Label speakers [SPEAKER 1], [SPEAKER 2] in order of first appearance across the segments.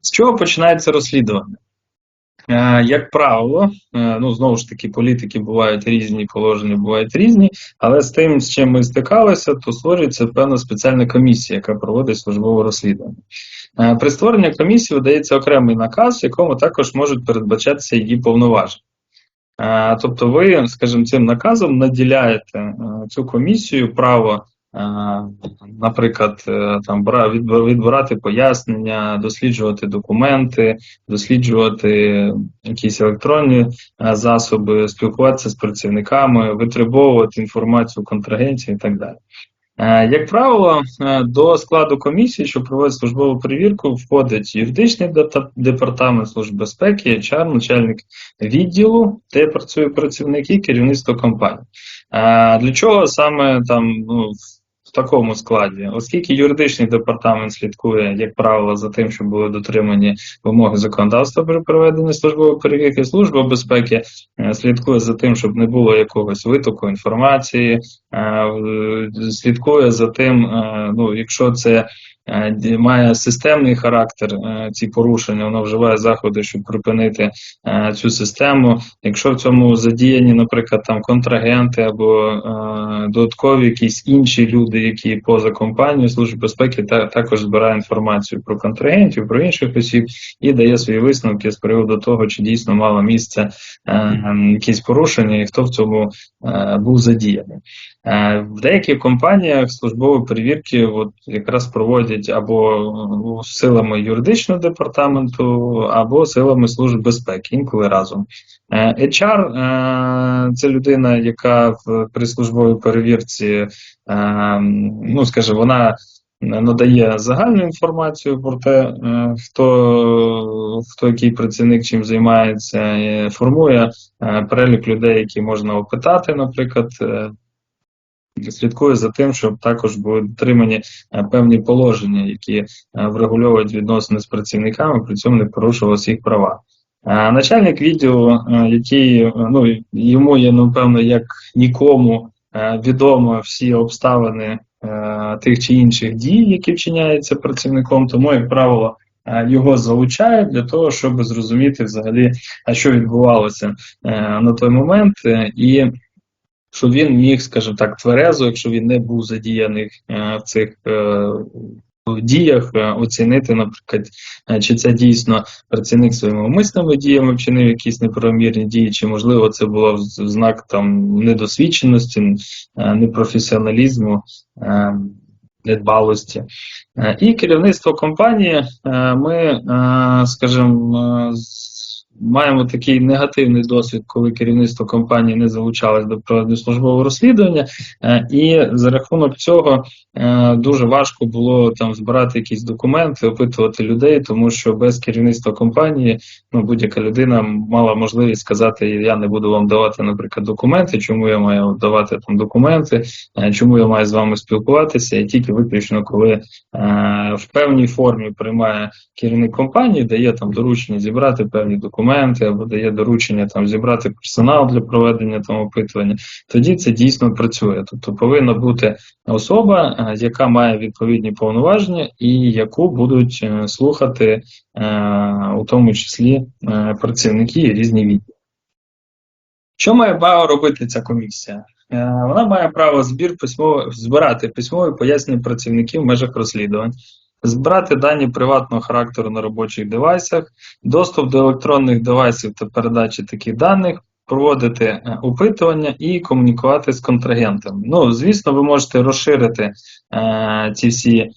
[SPEAKER 1] З чого починається розслідування? Е, Як правило, е, ну знову ж таки, політики бувають різні, положення бувають різні, але з тим, з чим ми стикалися, то створюється певна спеціальна комісія, яка проводить службове розслідування. Е, При створенні комісії видається окремий наказ, в якому також можуть передбачатися її повноваження. Тобто, ви, скажімо, цим наказом наділяєте цю комісію право. Е, Наприклад, е, там відбирати пояснення, досліджувати документи, досліджувати якісь електронні е, засоби, спілкуватися з працівниками, витребовувати інформацію у контрагентів і так далі. Як правило, до складу комісії, що проводить службову перевірку, входить юридичний департамент Служби безпеки, HR, начальник відділу, де працює працівник і керівництво компанії. Для чого саме там ну, такому складі? Оскільки юридичний департамент слідкує, як правило, за тим, щоб були дотримані вимоги законодавства при проведенні службової перевірки, служба безпеки е, слідкує за тим, щоб не було якогось витоку інформації, е, слідкує за тим, е, ну, якщо це е, має системний характер, е, ці порушення, воно вживає заходи, щоб припинити е, цю систему. Якщо в цьому задіяні, наприклад, там контрагенти або е, додаткові якісь інші люди, які поза компанією Служби безпеки, та, також збирає інформацію про контрагентів, про інших осіб і дає свої висновки з приводу того, чи дійсно мало місце е, ем, якісь порушення, і хто в цьому е, був задіяний. Е, В деяких компаніях службові перевірки от якраз проводять або ну, силами юридичного департаменту, або силами служб безпеки, інколи разом. Е, HR е, це людина, яка в при службовій перевірці, е, ну скажімо, вона надає загальну інформацію про те, хто, хто який працівник чим займається, формує перелік людей, які можна опитати, наприклад. Слідкує за тим, щоб також були дотримані е, певні положення, які е, врегульовують відносини з працівниками, при цьому не порушувалися їх права. Е, Начальник відділу, який ну йому є напевно як нікому відомо всі обставини тих чи інших дій, які вчиняються працівником, тому як правило. Його залучають для того, щоб зрозуміти взагалі, а що відбувалося на той момент, і щоб він міг, скажімо так, тверезо, якщо він не був задіяний е, в цих е, діях, е, оцінити, наприклад, чи це дійсно працівник своїми умисними діями вчинив якісь неправомірні дії, чи можливо це було знак там недосвідченості, непрофесіоналізму. Недбалості. І керівництво компанії ми, скажімо, маємо такий негативний досвід, коли керівництво компанії не залучалось до проведення службового розслідування, е, і за рахунок цього е, дуже важко було там збирати якісь документи, опитувати людей, тому що без керівництва компанії ну, будь-яка людина мала можливість сказати: Я не буду вам давати, наприклад, документи, чому я маю давати там документи, е, чому я маю з вами спілкуватися, і тільки виключно коли в певній формі приймає керівник компанії, дає там доручення зібрати певні документи, або дає доручення там зібрати персонал для проведення там опитування, тоді це дійсно працює. Тобто повинна бути особа, е, яка має відповідні повноваження і яку будуть е, слухати, е, у тому числі працівники різні відділи. Що має право робити ця комісія? Вона має право збір письмово збирати письмові пояснення працівників в межах розслідувань, збирати дані приватного характеру на робочих девайсах, доступ до електронних девайсів та передачі таких даних, проводити е, опитування і комунікувати з контрагентами. Ну, звісно, ви можете розширити е, ці всі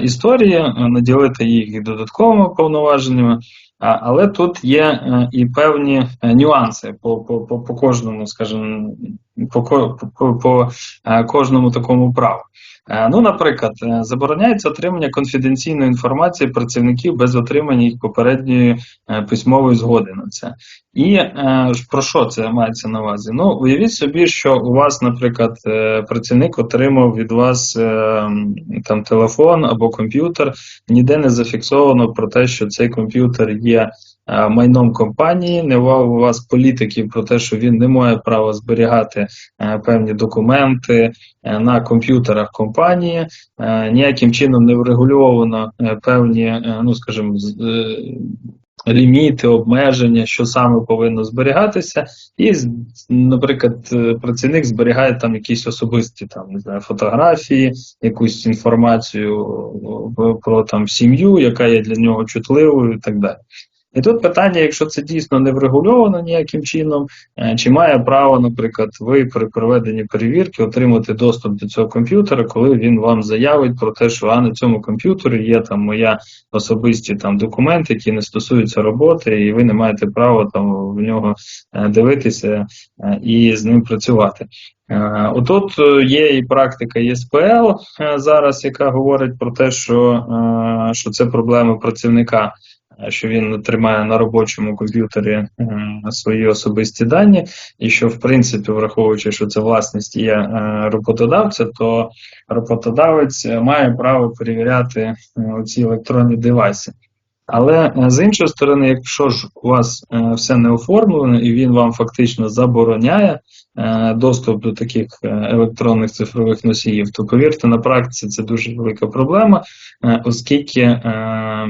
[SPEAKER 1] історії, е, наділити їх додатковими повноваженнями. Але тут є е, і певні е, нюанси по, по, по, по кожному, скажімо, по, по, по е, кожному такому праву. Е, Ну, наприклад, е, забороняється отримання конфіденційної інформації працівників без отримання їх попередньої е, письмової згоди на це. І е, про що це мається на увазі? Ну, уявіть собі, що у вас, наприклад, е, працівник отримав від вас е, там телефон або комп'ютер, ніде не зафіксовано про те, що цей комп'ютер є е, майном компанії, не у вас політиків про те, що він не має права зберігати е, певні документи е, на комп'ютерах компанії, ніяким чином не врегульовано певні, ну скажімо, ліміти, обмеження, що саме повинно зберігатися, і, наприклад, е, працівник зберігає там якісь особисті там не знаю, фотографії, якусь інформацію про там сім'ю, яка є для нього чутливою, і так далі. І тут питання, якщо це дійсно не врегульовано ніяким чином, е, чи має право, наприклад, ви при проведенні перевірки отримати доступ до цього комп'ютера, коли він вам заявить про те, що а на цьому комп'ютері є там моя особисті там документи, які не стосуються роботи, і ви не маєте права там в нього е, дивитися е, і з ним працювати. Отут є і практика ЄСПЛ зараз, яка говорить про те, що, що це проблеми працівника, що він тримає на робочому комп'ютері свої особисті дані, і що, в принципі, враховуючи, що це власність є е, роботодавця, то роботодавець має право перевіряти е, ці електронні девайси. Але е, з іншої сторони, якщо ж у вас все не оформлено і він вам фактично забороняє доступ до таких електронних цифрових носіїв, то повірте, на практиці це дуже велика проблема, оскільки е,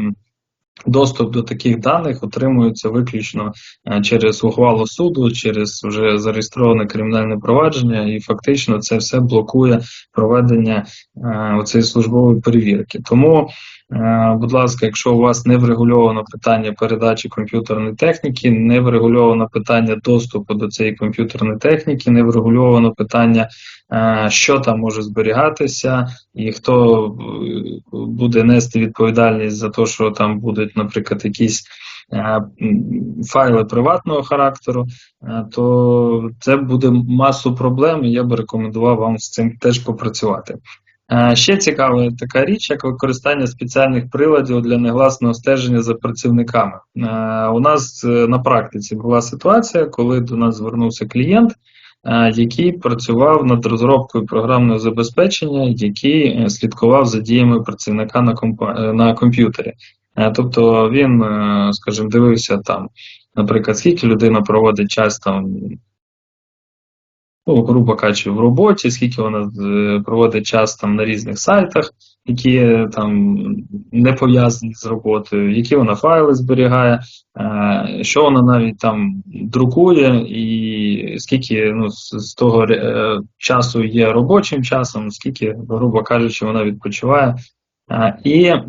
[SPEAKER 1] доступ до таких даних отримується виключно е, через ухвалу суду, через вже зареєстроване кримінальне провадження, і фактично це все блокує проведення цієї оцеї службової перевірки. Тому Е, Будь ласка, якщо у вас не врегульовано питання передачі комп'ютерної техніки, не врегульовано питання доступу до цієї комп'ютерної техніки, не врегульовано питання, е, що там може зберігатися, і хто е, буде нести відповідальність за те, що там будуть, наприклад, якісь е, файли приватного характеру, е, то це буде масу проблем, і я би рекомендував вам з цим теж попрацювати. Е, Ще цікава така річ, як використання спеціальних приладів для негласного стеження за працівниками. Е, У нас е, на практиці була ситуація, коли до нас звернувся клієнт, який працював над розробкою програмного забезпечення, який слідкував за діями працівника на, е, на комп'ютері. Тобто він, скажімо, дивився там, наприклад, скільки людина проводить час там ну, грубо кажучи, в роботі, скільки вона е, проводить час там на різних сайтах, які там не пов'язані з роботою, які вона файли зберігає, е, що вона навіть там друкує, і скільки ну, з, з того е, часу є робочим часом, скільки, грубо кажучи, вона відпочиває. І е,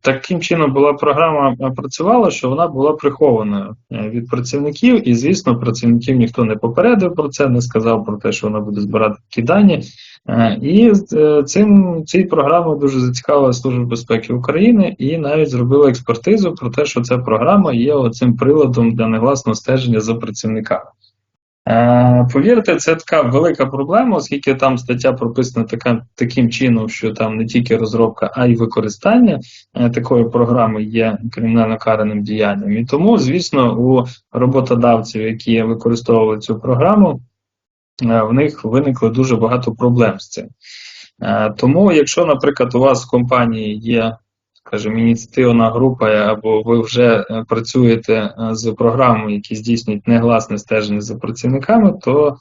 [SPEAKER 1] таким чином була програма е, працювала, що вона була прихованою е, від працівників, і звісно, працівників ніхто не попередив про це, не сказав про те, що вона буде збирати такі дані. І цим цією програмою дуже зацікавила Служба безпеки України і навіть зробила експертизу про те, що ця програма є оцим приладом для негласного стеження за працівниками. Е, Повірте, це така велика проблема, оскільки там стаття прописана така, таким чином, що там не тільки розробка, а й використання е, такої програми є кримінально караним діянням. І тому, звісно, у роботодавців, які використовували цю програму, е, в них виникло дуже багато проблем з цим. Тому, якщо, наприклад, у вас в компанії є, скажімо, ініціативна група, або ви вже е, працюєте е, з програмою, які здійснюють негласне стеження за працівниками, то е,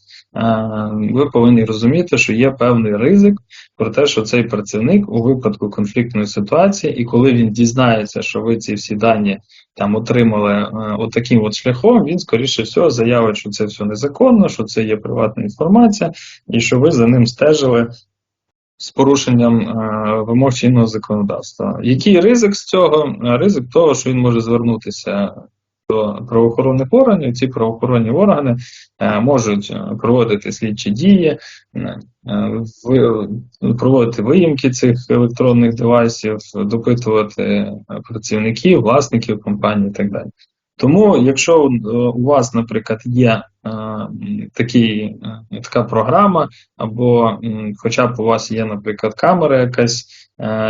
[SPEAKER 1] ви повинні розуміти, що є певний ризик про те, що цей працівник у випадку конфліктної ситуації, і коли він дізнається, що ви ці всі дані там отримали отаким от шляхом, він скоріше всього заявить, що це все незаконно, що це є приватна інформація, і що ви за ним стежили з порушенням е, вимог чинного законодавства. Який ризик з цього? Е, Ризик того, що він може звернутися до правоохоронних органів. Ці правоохоронні органи е, можуть проводити слідчі дії, проводити виїмки цих електронних девайсів, допитувати працівників, власників компанії і так далі. Тому, якщо е, у вас, наприклад, є е, такий, е, така програма, або хоча б у вас є, наприклад, камера якась,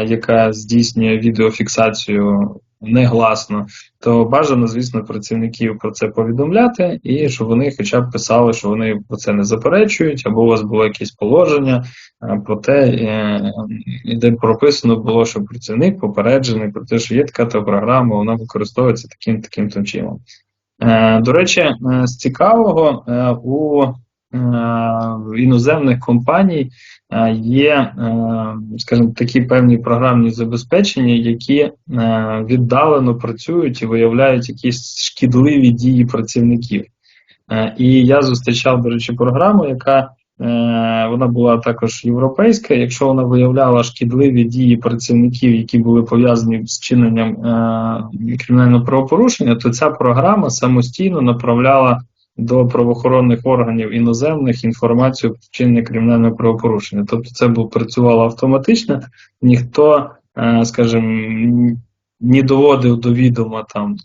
[SPEAKER 1] яка здійснює відеофіксацію негласно, то бажано, звісно, працівників про це повідомляти, і щоб вони хоча б писали, що вони про це не заперечують, або у вас було якесь положення е, про те, е, де прописано було, що працівник попереджений про те, що є така та програма, вона використовується таким таким чином. Е, До речі, з цікавого у іноземних компаній е, є, е, скажімо, такі певні програмні забезпечення, які е, віддалено працюють і виявляють якісь шкідливі дії працівників. Е, І я зустрічав, до речі, програму, яка е, вона була також європейська. Якщо вона виявляла шкідливі дії працівників, які були пов'язані з чиненням е, кримінального правопорушення, то ця програма самостійно направляла до правоохоронних органів іноземних інформацію про вчинення кримінального правопорушення. Тобто це було працювало автоматично, ніхто, е, скажімо, не доводив до відома там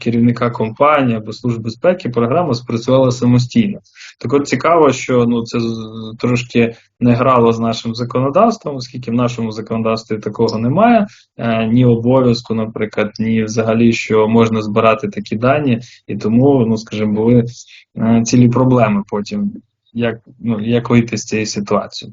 [SPEAKER 1] керівника компанії або служб безпеки, програма спрацювала самостійно. Так от цікаво, що ну це трошки не грало з нашим законодавством, оскільки в нашому законодавстві такого немає, е, ні обов'язку, наприклад, ні взагалі, що можна збирати такі дані, і тому, ну скажімо, були е, цілі проблеми потім, як, ну, як вийти з цієї ситуації.